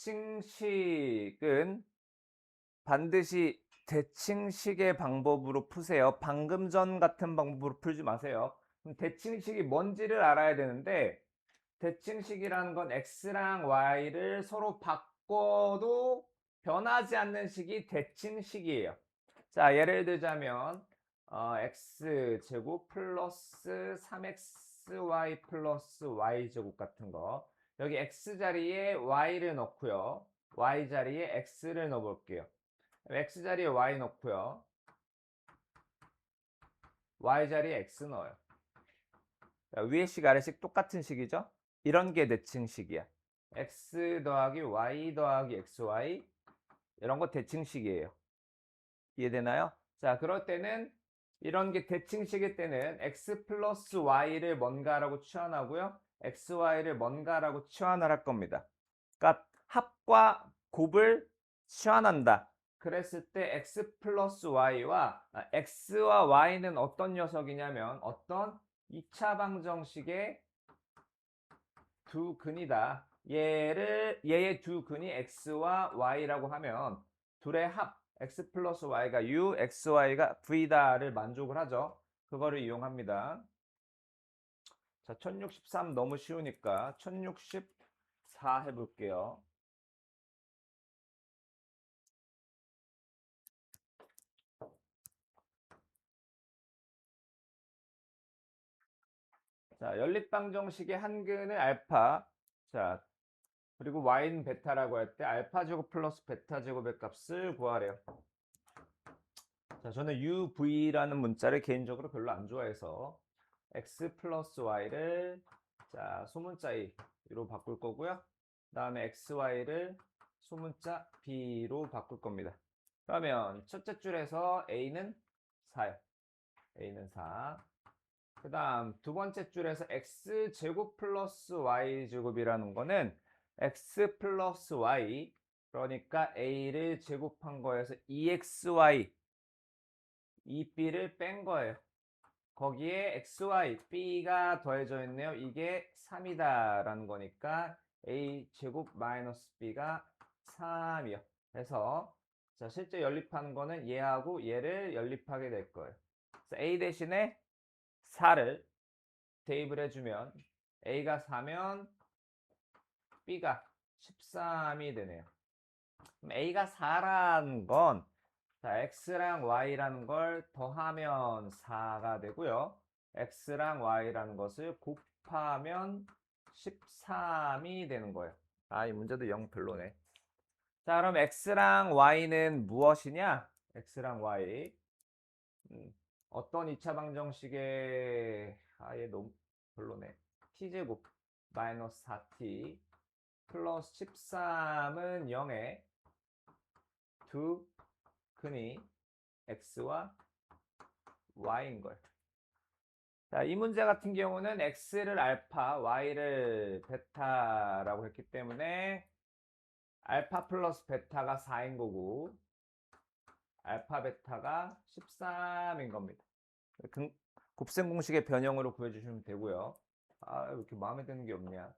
대칭식은 반드시 대칭식의 방법으로 푸세요. 방금 전 같은 방법으로 풀지 마세요. 그럼 대칭식이 뭔지를 알아야 되는데 대칭식이라는 건 x랑 y를 서로 바꿔도 변하지 않는 식이 대칭식이에요. 자, 예를 들자면 어, x 제곱 플러스 3xy 플러스 y 제곱 같은 거 여기 x 자리에 y를 넣고요. y 자리에 x를 넣어 볼게요. x 자리에 y 넣고요. y 자리에 x 넣어요. 자, 위에 식 아래 식 똑같은 식이죠? 이런 게 대칭식이야. x 더하기 y 더하기 xy 이런 거 대칭식이에요. 이해되나요? 자, 그럴 때는 이런 게 대칭식일 때는 x 플러스 y를 뭔가라고 치환하고요. Xy를 뭔가라고 치환을 할 겁니다. 그러니까 합과 곱을 치환한다. 그랬을 때 x 플러스 y와 아, x와 y는 어떤 녀석이냐면 어떤 2차 방정식의 두 근이다. 얘를 얘의 두 근이 x와 y라고 하면 둘의 합 x 플러스 y가 u, xy가 v다를 만족을 하죠. 그거를 이용합니다. 자, 1063 너무 쉬우니까 1064 해볼게요. 자, 연립방 정식의 한 근을 알파, 자, 그리고 y는 베타라고 할 때 알파 제곱 플러스 베타 제곱의 값을 구하래요. 자, 저는 UV라는 문자를 개인적으로 별로 안 좋아해서 x 플러스 y를 자, 소문자 A로 바꿀 거고요. 다음에 xy를 소문자 B로 바꿀 겁니다. 그러면 첫째 줄에서 A는 4요. A는 4. 그 다음 두 번째 줄에서 x 제곱 플러스 y 제곱이라는 거는 x 플러스 y 그러니까 a를 제곱한 거에서 2xy 2b를 뺀 거예요. 거기에 xy b가 더해져 있네요. 이게 3이다 라는 거니까 a 제곱 마이너스 b가 3이요. 그래서 자, 실제 연립하는 거는 얘하고 얘를 연립하게 될 거예요. 그래서 a 대신에 4를 대입을 해주면 A가 4면 B가 13이 되네요. 그럼 A가 4라는 건 자, x랑 y라는 걸 더하면 4가 되고요. x랑 y라는 것을 곱하면 13이 되는 거예요. 아, 이 문제도 0 별로네. 자, 그럼 x랑 y는 무엇이냐? x랑 y. 음, 어떤 2차 방정식의 아예 너무 별로네. t제곱 마이너스 4t 플러스 13은 0에 2 금이 x와 y인 걸. 자, 이 문제 같은 경우는 x를 알파, y를 베타라고 했기 때문에 알파 플러스 베타가 4인 거고 알파 베타가 13인 겁니다. 곱셈 공식의 변형으로 구해주시면 되고요. 아, 왜 이렇게 마음에 드는 게 없냐.